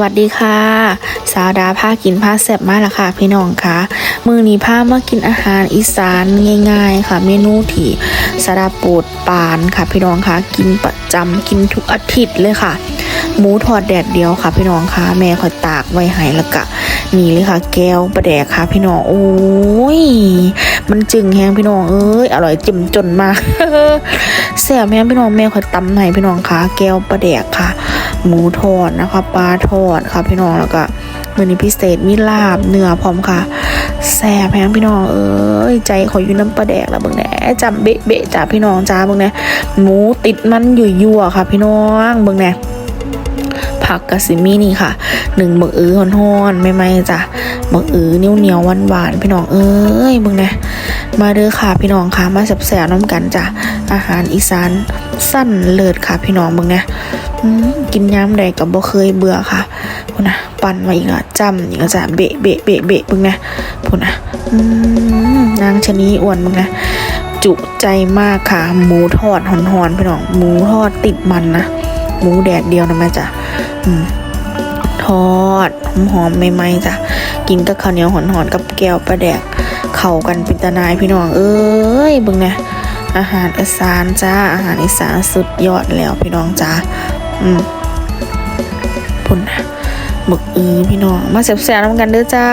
วัสดีค่ะ สาวดาพากินผ้าแซ่บมากละค่ะ พี่น้องค่ะ มือนี้พามากินอาหารอีสานง่าย ๆ ค่ะ เมนูที่สาดาโปรดปานค่ะ พี่น้องค่ะ กินประจำกินทุกอาทิตย์เลยค่ะ หมูทอดแดดเดียวค่ะ พี่น้องค่ะ แม่คอยตากไว้ให้แล้วก็นี่เลยค่ะ แก้วประแดกค่ะ พี่น้องโอ้ยมันจึงแฮงพี่น้องเอ้ยอร่อยจิ้มจนมากแซ่บแม่พี่น้องแม่คอยตำให้พี่น้องค่ะ แก้วประแดกค่ะ หมูทอดนะคะปลาทอดค่ะพี่น้องแล้วก็มื้อนี้พิเศษมีลาบเนื้อพร้อมค่ะแซ่บแพงพี่น้องเอ้ยใจขออยู่น้ำปลาแดกแล้วเบิ่งแหน่จำเบะเบะจ้าพี่น้องจ้าเบิ่งแหนหมูติดมันอยู่ยั่วค่ะ พี่น้องเบิ่งแหนผักกะซิมีนี่ค่ะหนึ่งหมึกอื้อฮ้อนๆไม่ไม่จ้ะหมึกอื้อเหนียวเหนียวหวานหวานพี่น้องเอ้ยเบิ่งแหนมาเด้อค่ะพี่น้องค่ะมาแซ่บๆน้ำกันจ้ะอาหารอีสานสั้นเลิศค่ะพี่น้องเบิ่งแหน กินย้ำใดกับบ่เคยเบื่อค่ะพูดนะปั่นมาอีกละจำอีกละจ้ะเบะเบะเบะเบะมึงนะพูดนะนางชนีอ้วนมึงนะจุใจมากค่ะ หมูทอดหอนๆพี่น้องหมูทอดติดมันนะหมูแดดเดียวนะแม่จ้ะทอดหอมๆใหม่ๆจ้ะกินกับข้าวเหนียวหอนๆกับแก้วปลาแดกเข้ากันเป็นตานายพี่น้องเอ้ยบึงนะอาหารอีสานจ้าอาหารอีสานสุดยอดแล้วพี่น้องจ้า อืมปุ่นนะหมึกอือพี่น้อง มาแซ่บๆน้ำกันเด้อจ้า